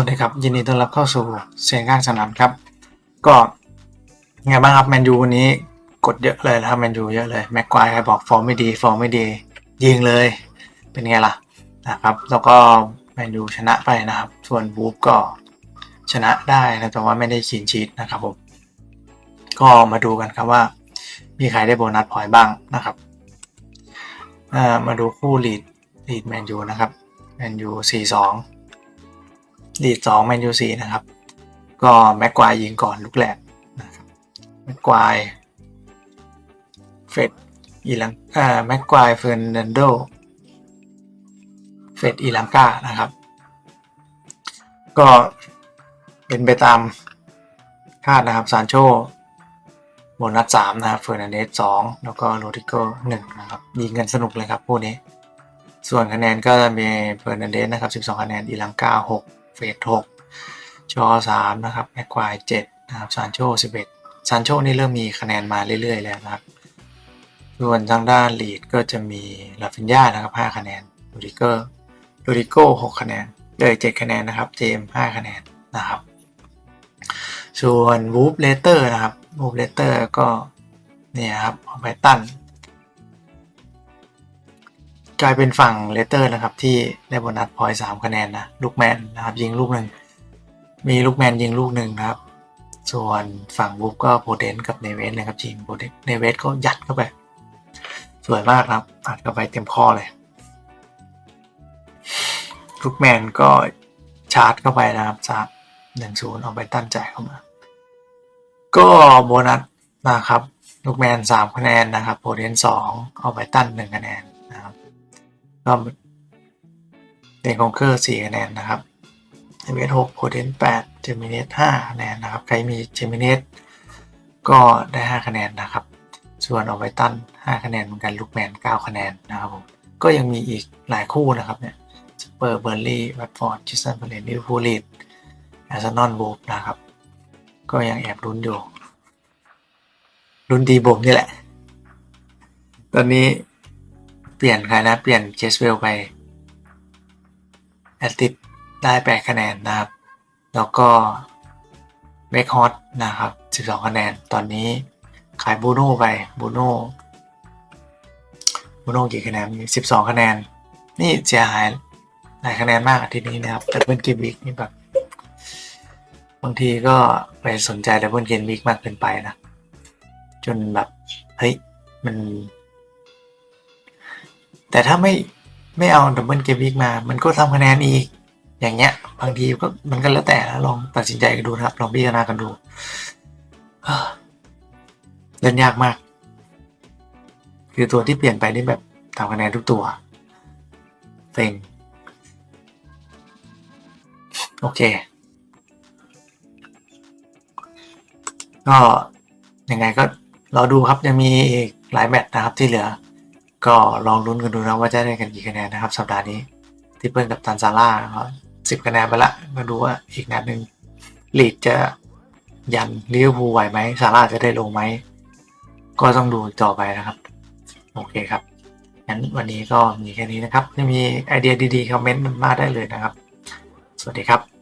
วัสดีครับ ยินดีต้อนรับเข้าสู่เสียงข้างสนามครับ ก็ไงบ้างครับแมนยูวันนี้กดเยอะเลยนะครับแมนยูเยอะเลย แม็กควายใครบอกฟอร์มไม่ดี ฟอร์มไม่ดี ยิงเลย เป็นไงล่ะนะครับ แล้วก็แมนยูชนะไปนะครับ ส่วนบูฟก็ชนะได้นะแต่ว่าไม่ได้ขีนชีตนะครับผมก็มาดูกันครับว่า มีใครได้โบนัสพอยบ้างนะครับมาดูคู่ลีดลีดแมนยูนะครับแมนยูสี่สอง ลีดสองแมนยูสี่นะครับ ก็แม็กควายยิงก่อนลูกแรกนะครับแม็กควายเฟดอีลังอ่าแม็กควายเฟอร์นันโดเฟดอีลังกานะครับ ก็เป็นไปตามคาดนะครับซานโชโบนัสสามนะครับเฟอร์นันเดสสองแล้วก็โรดิโกหนึ่งนะครับยิงกันสนุกเลยครับคู่นี้ ส่วนคะแนนก็จะมีเฟอร์นันเดสนะครับ 12 คะแนนอีลังกา6 เฟส6ชอ3นะครับแมคควาย7นะครับซานโช11ซานโชนี่เริ่มมีคะแนนมาเรื่อยๆ แล้วนะครับ ส่วนทางด้านลีดก็จะมีลาฟินยานะครับ5คะแนนโรดิเกอร์โรดิโก้6คะแนนเลย7คะแนนนะครับ เจม5คะแนนนะครับ ส่วนวูฟเลเตอร์นะครับวูฟเลเตอร์ก็เนี่ยครับเอาไปตั้น กลายเป็นฝั่งเลเตอร์นะครับ ที่ได้โบนัสพอยต์สามคะแนนนะลูกแมนนะครับ ยิงลูกหนึ่งมีลูกแมนยิงลูกหนึ่งนะครับ ส่วนฝั่งบุ๊กก็โพเดนกับเนเวสนะครับยิงโพเดนเนเวสก็ยัดเข้าไป สวยมากครับอัดเข้าไปเต็มข้อเลยลูกแมนก็ชาร์จเข้าไปนะครับจากหนึ่งศูนย์เอาไปตั้นใจเข้ามา ก็โบนัสนะครับ ลูกแมนสามคะแนนนะครับโพเดนสองเอาไปตั้นหนึ่งคะแนน ก็เดนคองเคอร์สี่คะแนนนะครับเจมิเนตหกโพเทนแปดเจมิเนตห้าคะแนนนะครับ ใครมีเจมิเนตก็ได้ห้าคะแนนนะครับ ส่วนเอาไวตันห้าคะแนนเหมือนกันลูกแมนเก้าคะแนนนะครับผม ก็ยังมีอีกหลายคู่นะครับเนี่ยสเปอร์เบอร์ลี่วัตฟอร์ดชิสตันเบอร์เลนลิเวอร์พูลลีดแอสตันอนบูฟนะครับ ก็ยังแอบลุ้นอยู่ลุ้นดีบ่มนี่แหละ ตอนนี้ เปลี่ยนใครนะ เปลี่ยนเจสเวลไปแอตติดได้8คะแนนนะครับ แล้วก็เบคฮอตนะครับ12คะแนน ตอนนี้ขายบูโน่ไปบูโน่บูโน่กี่คะแนนมี12คะแนน นี่เสียหายหลายคะแนนมากอาทิตย์นี้นะครับดับเบิลเกมวิกนี่แบบบางทีก็ไปสนใจดับเบิลเกมวิกมากเกินไปนะ จนแบบ เฮ้ย มัน แต่ถ้าไม่ไม่เอาดับเบิลเกมวิกมา มันก็ทำคะแนนอีก อย่างเงี้ย บางทีก็มันก็แล้วแต่ลองตัดสินใจกันดูนะครับ ลองพิจารณากันดูเฮ้อเล่นยากมาก คือตัวที่เปลี่ยนไปนี่แบบทำคะแนนทุกตัวเซ็งโอเค ก็ยังไงก็รอดูครับยังมีอีกหลายแมตช์นะครับที่เหลือ ก็ลองลุ้นกันดูนะว่าจะได้กันกี่คะแนนนะครับ สัปดาห์นี้ ที่เปิ้ลกับตันซาร่าก็สิบคะแนนไปละมาดูว่าอีกนัดหนึ่งลีดจะยันลิเวอร์พูลไหวไหมซาร่าจะได้ลงไหม ก็ต้องดูต่อไปนะครับ โอเคครับงั้นวันนี้ก็มีแค่นี้นะครับถ้ามีไอเดียดีๆ คอมเมนต์มาได้เลยนะครับ สวัสดีครับ